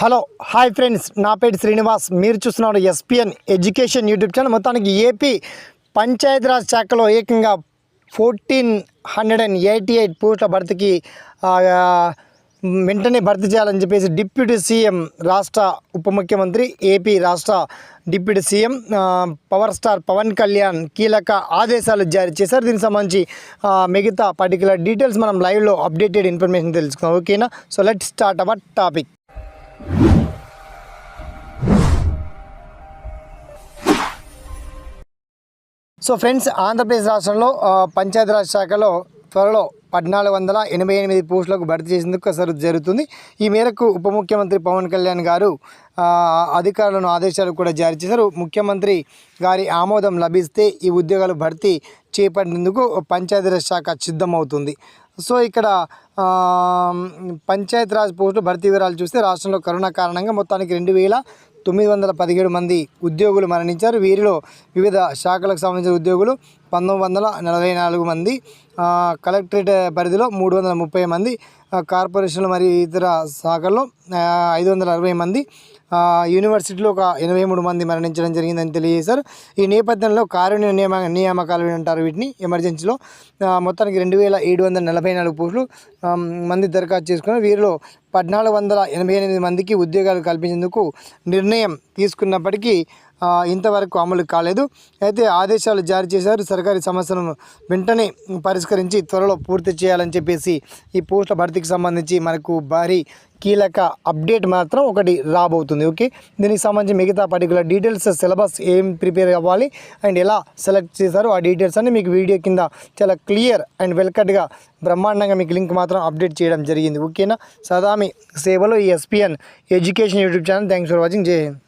Hello hi friends. నా పేరు శ్రీనివాస్. మీరు చూస్తున్నారు ఎస్పిఎన్ ఎడ్యుకేషన్ యూట్యూబ్ ఛానల్. మొత్తానికి ఏపీ పంచాయతీరాజ్ శాఖలో ఏకంగా fourteen hundred and eighty eight పోస్టుల భర్తీకి వెంటనే భర్తీ చేయాలని చెప్పేసి డిప్యూటీ సీఎం రాష్ట్ర ఉప ముఖ్యమంత్రి ఏపీ రాష్ట్ర deputy CM power star Pavan Kalyan కీలక ఆదేశాలు జారీ చేశారు. దీనికి సంబంధించి మిగతా పర్టికులర్ డీటెయిల్స్ మనం లైవ్లో అప్డేటెడ్ ఇన్ఫర్మేషన్ తెలుసుకుందాం. ఓకేనా? So let start our topic so friends Andhra Pradesh రాష్ట్రంలో పంచాయతీరాజ్ శాఖలో త్వరలో పద్నాలుగు వందల ఎనభై ఎనిమిది పోస్టులకు భర్తీ చేసేందుకు కసరత్తు జరుగుతుంది. ఈ మేరకు ఉప ముఖ్యమంత్రి పవన్ కళ్యాణ్ గారు అధికారులను ఆదేశాలు కూడా జారీ చేశారు. ముఖ్యమంత్రి గారి ఆమోదం లభిస్తే ఈ ఉద్యోగాలు భర్తీ చేపట్టేందుకు పంచాయతీరాజ్ శాఖ సిద్ధమవుతుంది. సో ఇక్కడ పంచాయతీరాజ్ పోస్టు భర్తీ వివరాలు చూస్తే రాష్ట్రంలో కరోనా కారణంగా మొత్తానికి రెండు వేల తొమ్మిది వందల పదిహేడు మంది ఉద్యోగులు మరణించారు. వీరిలో వివిధ శాఖలకు సంబంధించిన ఉద్యోగులు పంతొమ్మిది వందల నలభై నాలుగు మంది కలెక్టరేట్ పరిధిలో మూడు వందల ముప్పై మంది కార్పొరేషన్లు మరియు ఇతర శాఖల్లో ఐదు వందల అరవై మంది యూనివర్సిటీలో ఒక ఎనభై మూడు మంది మరణించడం జరిగిందని తెలియజేశారు. ఈ నేపథ్యంలో కారుణ్య నియమ నియామకాలు అంటారు వీటిని. ఎమర్జెన్సీలో మొత్తానికి రెండు వేల ఏడు వందల నలభై నాలుగు పోస్టులు మంది దరఖాస్తు చేసుకున్నారు. వీరిలో పద్నాలుగు వందల ఎనభై ఎనిమిది మందికి ఉద్యోగాలు కల్పించేందుకు నిర్ణయం తీసుకున్నప్పటికీ ఇంతవరకు అమలు కాలేదు. అయితే ఆదేశాలు జారీ చేశారు. సర్కారీ సమస్యలను వెంటనే పరిష్కరించి త్వరలో పూర్తి చేయాలని చెప్పేసి ఈ పోస్టుల భర్తీకి సంబంధించి మనకు భారీ కీలక అప్డేట్ మాత్రం ఒకటి రాబోతుంది. ఓకే? దీనికి సంబంధించి మిగతా పర్టికులర్ డీటెయిల్స్ సిలబస్ ఏం ప్రిపేర్ అవ్వాలి అండ్ ఎలా సెలెక్ట్ చేశారో ఆ డీటెయిల్స్ అన్ని మీకు వీడియో కింద చాలా క్లియర్ అండ్ వెల్కట్గా బ్రహ్మాండంగా మీకు లింక్ మాత్రం అప్డేట్ చేయడం జరిగింది. ఓకేనా? సదామి సేవలో ఈ SPN education YouTube channel. Thanks for watching. Jai Hind.